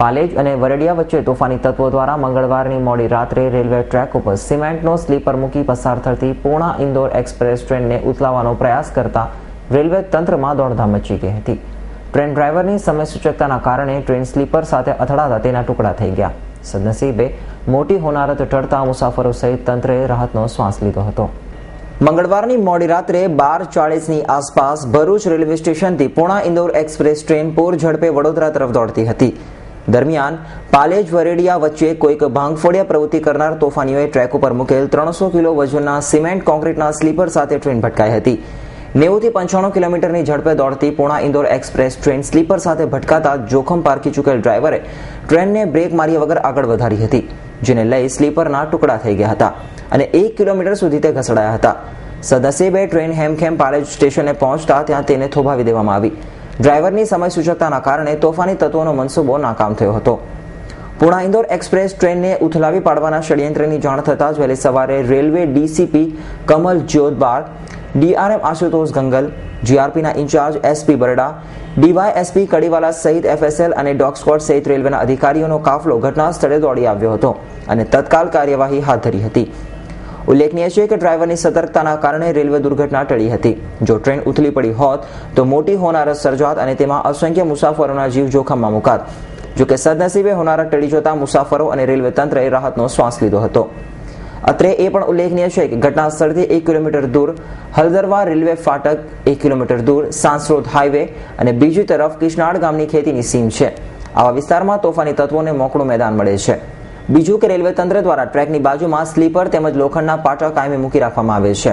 પાલેજ અને વરડિયા વચ્ચે તોફાની તત્વો દ્વારા મંગળવારની મોડી રાત્રે રેલવે ટ્રેક ઉપર સિમેન્ટનો સ્લીપર મૂકી પસાર થતી પૂર્ણા ઇન્દોર એક્સપ્રેસ ટ્રેનને ઉથલાવવાનો પ્રયાસ કરતા રેલવે તંત્રમાં દોડધામ મચી ગઈ હતી. ટ્રેન ડ્રાઈવરની સમય સૂચકતાના કારણે ટ્રેન સ્લીપર સાથે અથડાતા તેના ટુકડા થઈ ગયા. સદનસીબે મોટી હોનારત ટળતા મુસાફરો સહિત તંત્રે રાહતનો શ્વાસ લીધો હતો. મંગળવારની મોડી રાત્રે બાર ચાળીસની આસપાસ ભરૂચ રેલવે સ્ટેશનથી પૂણા ઇન્દોર એક્સપ્રેસ ટ્રેન પૂર ઝડપે વડોદરા તરફ દોડતી હતી. દરમિયાન પાલેજ વરેડિયા વચ્ચે કોઈક ભાંગફોડિયા પ્રવૃત્તિ કરનાર તોફાનીઓએ ટ્રેક ઉપર મૂકેલ ત્રણસો કિલો વજનના સિમેન્ટ કોન્ક્રીટના સ્લીપર સાથે ટ્રેન ભટકાઈ હતી. નેવુંથી પંચાણું કિલોમીટરની ઝડપે દોડતી Pune Indore express train sleeper સાથે ભટકાતા જોખમ પારખી ચૂકેલ ડ્રાઈવરે ટ્રેનને બ્રેક માર્યા વગર આગળ વધારી હતી, જેને લઈ સ્લીપરના ટુકડા થઈ ગયા હતા અને એક કિલોમીટર સુધી તે ઘસડાયા હતા. સદનસીબે ટ્રેન હેમખેમ પાલેજ સ્ટેશને પહોંચતા ત્યાં તેને થોભાવી દેવામાં આવી. ડ્રાઈવરની સમય સૂચકતાના કારણે તોફાની તત્વોનો મનસૂબો નાકામ થયો હતો. પુણા ઇન્દોર એક્સપ્રેસ ટ્રેનને ઉથલાવી પાડવાના ષડયંત્રની જાણ થતાં જ વહેલી સવારે railway DCP Kamal Jyotbar, DRM Ashutosh Gangal, જીઆરપીના incharge SP Barda, DYSP Kadiwala સહિત એફએસએલ અને ડોગ સ્કોડ સહિત રેલવેના અધિકારીઓનો કાફલો ઘટના સ્થળે દોડી આવ્યો હતો અને તત્કાલ કાર્યવાહી હાથ ધરી હતી. ઉલ્લેખનીય છે કે ડ્રાઈવરની સતર્કતાના કારણે રેલવે દુર્ઘટના ટળી હતી. જો ટ્રેન ઉથલી પડી હોત, તો મોટી હોનારત સર્જાત અને તેમાં અસંખ્ય મુસાફરોના જીવ જોખમમાં મુકાત. જોકે સદનસીબે હોનારત ટળી જતા મુસાફરો અને રેલવે તંત્રએ રાહતનો શ્વાસ લીધો હતો. અત્રે એ પણ ઉલ્લેખનીય છે કે ઘટના સ્થળથી એક કિલોમીટર દૂર હલદરવા રેલવે ફાટક, એક કિલોમીટર દૂર સાંસરોદ હાઈવે અને બીજી તરફ કિશનાડ ગામની ખેતીની સીમ છે. આવા વિસ્તારમાં તોફાની તત્વોને મોકળું મેદાન મળે છે. બીજું કે રેલવે તંત્ર દ્વારા ટ્રેકની બાજુમાં સ્લીપર તેમજ લોખંડના પાટા કાયમી મૂકી રાખવામાં આવે છે.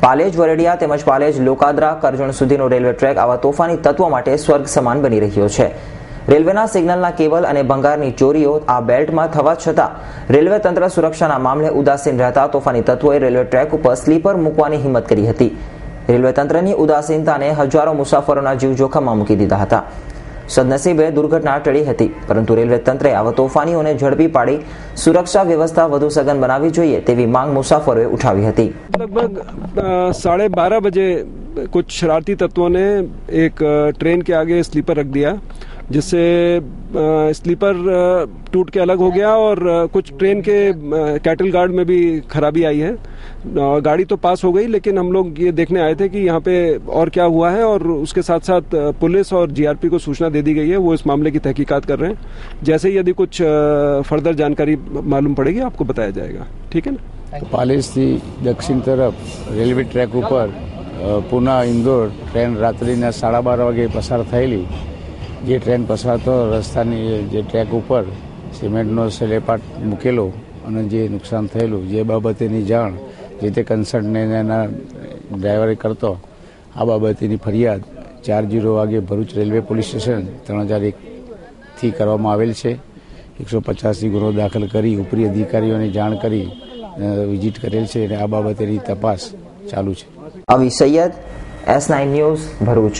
પાલેજ, વરડિયા તેમજ પાલેજ, લોકાદ્રા, કરજણ સુધીનો રેલવે ટ્રેક આવા તોફાની તત્વો માટે સ્વર્ગ સમાન બની રહ્યો છે. રેલવેના સિગ્નલના કેબલ અને ભંગારની ચોરીઓ આ બેલ્ટમાં થવા છતાં રેલવે તંત્ર સુરક્ષાના મામલે ઉદાસીન રહેતા તોફાની તત્વોએ રેલવે ટ્રેક ઉપર સ્લીપર મૂકવાની હિંમત કરી હતી. રેલવે તંત્રની ઉદાસીનતાને હજારો મુસાફરોના જીવ જોખમમાં મૂકી દીધા હતા. સદનસીબે દુર્ઘટના ટળી હતી પરંતુ રેલવે તંત્રે આવા તોફાનીઓને ઝડપી પાડી સુરક્ષા વ્યવસ્થા વધુ સઘન બનાવવી જોઈએ તેવી માંગ મુસાફરોએ ઉઠાવી હતી लगभग अ, साढ़े बारह बजे कुछ शरारती तत्वों ने एक अ, ट्रेन के आगे स्लीपर रख दिया जिससे अ, स्लीपर अ, टूट के अलग हो गया और अ, कुछ ट्रेन के अ, कैटल गार्ड में भी खराबी आई है अ, गाड़ी तो पास हो गई लेकिन हम लोग ये देखने आए थे कि यहाँ पे और क्या हुआ है और उसके साथ साथ अ, पुलिस और जीआरपी को सूचना दे दी गई है वो इस मामले की तहकीकात कर रहे हैं जैसे ही यदि कुछ अ, फर्दर जानकारी मालूम पड़ेगी आपको बताया जाएगा ठीक है ना પાલેજથી દક્ષિણ તરફ રેલવે ટ્રેક ઉપર અ, પૂના ઇન્દોર ટ્રેન રાત્રિના સાડા બાર વાગે પસાર થયેલી જે ટ્રેન પસાર થતો રસ્તાની જે ટ્રેક ઉપર સિમેન્ટનો સેલેપાટ મૂકેલો અને જે નુકસાન થયેલું જે બાબતેની જાણ જે તે કન્સર્ટને એના ડ્રાઈવરે કરતો, આ બાબતેની ફરિયાદ ચાર જીરો વાગે ભરૂચ રેલવે પોલીસ સ્ટેશન ત્રણ હજાર એકથી કરવામાં આવેલ છે. એકસો પચાસની ગુનો દાખલ કરી ઉપરી અધિકારીઓને જાણ કરી વિઝિટ કરેલ છે અને આ બાબતેની તપાસ ચાલુ છે. Avi Sayed, S nine news Bharuch.